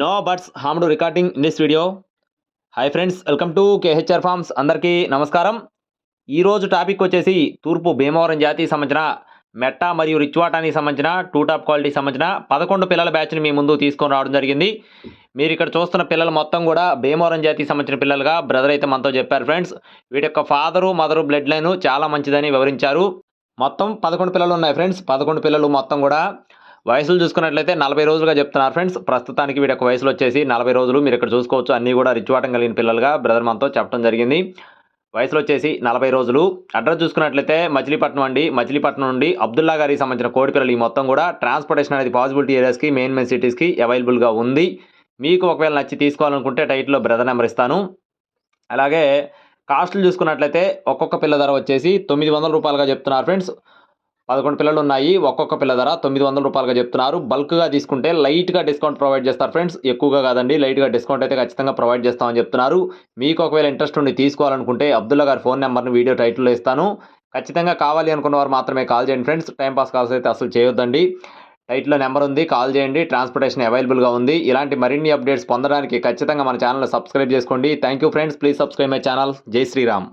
No birds harmed recording in this video. Hi friends welcome to KHR farms. అందరికీ నమస్కారం. ఈరోజు topic వచ్చేసి తూర్పు భీమవరం జాతికి సంబంధించిన మెట్ట మరియు రిచ్వాటానికి సంబంధించిన టూ టాప్ క్వాలిటీకి సంబంధించిన పదకొండు పిల్లల బ్యాచ్ని మీ ముందు తీసుకొని రావడం జరిగింది. మీరు ఇక్కడ చూస్తున్న పిల్లలు మొత్తం కూడా భీమవరం జాతికి సంబంధించిన పిల్లలుగా బ్రదర్ అయితే మనతో చెప్పారు ఫ్రెండ్స్. వీటి యొక్క ఫాదరు మదరు బ్లడ్ లైన్ చాలా మంచిదని వివరించారు. మొత్తం పదకొండు పిల్లలు ఉన్నాయి ఫ్రెండ్స్. పదకొండు పిల్లలు మొత్తం కూడా వయసులు చూసుకున్నట్లయితే నలభై రోజులుగా చెప్తున్నారు ఫ్రెండ్స్. ప్రస్తుతానికి వీడి యొక్క వయసులు వచ్చేసి నలభై రోజులు మీరు ఇక్కడ చూసుకోవచ్చు. అన్నీ కూడా రిచ్వాటం కలిగిన పిల్లలుగా బ్రదర్ మనతో చెప్పడం జరిగింది. వయసులు వచ్చేసి నలభై రోజులు. అడ్రస్ చూసుకున్నట్లయితే మచిలీపట్నం అండి. మచిలీపట్నం నుండి అబ్దుల్లా గారికి సంబంధించిన కోడి పిల్లలు ఈ మొత్తం కూడా ట్రాన్స్పోర్టేషన్ అనేది పాసిబిలిటీ ఏరియాస్కి మెయిన్ మెయిన్ సిటీస్కి అవైలబుల్గా ఉంది. మీకు ఒకవేళ నచ్చి తీసుకోవాలనుకుంటే టైట్లో బ్రదర్ నెంబర్ ఇస్తాను. అలాగే కాస్ట్లు చూసుకున్నట్లయితే ఒక్కొక్క పిల్ల ధర వచ్చేసి తొమ్మిది వందల రూపాయలుగా చెప్తున్నారు ఫ్రెండ్స్. పదకొండు పిల్లలు ఉన్నాయి. ఒక్కొక్క పిల్ల ధర తొమ్మిది వందల రూపాయలుగా చెప్తున్నారు. బల్క్గా తీసుకుంటే లైట్గా డిస్కౌంట్ ప్రొవైడ్ చేస్తారు ఫ్రెండ్స్. ఎక్కువగా కాదండి లైట్గా డిస్కౌంట్ అయితే ఖచ్చితంగా ప్రొవైడ్ చేస్తామని చెప్తున్నారు. మీకు ఒకవేళ ఇంట్రెస్ట్ ఉండి తీసుకోవాలనుకుంటే అబ్దుల్లా గారి ఫోన్ నెంబర్ని వీడియో టైటిల్లో ఇస్తాను. ఖచ్చితంగా కావాలి అనుకున్న వారు మాత్రమే కాల్ చేయండి ఫ్రెండ్స్. టైంపాస్ కాల్స్ అయితే అసలు చేయొద్దండి. టైట్లో నెంబర్ ఉంది కాల్ చేయండి. ట్రాన్స్పోర్టేషన్ అవైలబుల్గా ఉంది. ఇలాంటి మరిన్ని అప్డేట్స్ పొందడానికి ఖచ్చితంగా మన ఛానల్ సబ్స్క్రైబ్ చేసుకోండి. Thank you friends. Please subscribe my channel. జై శ్రీరామ్.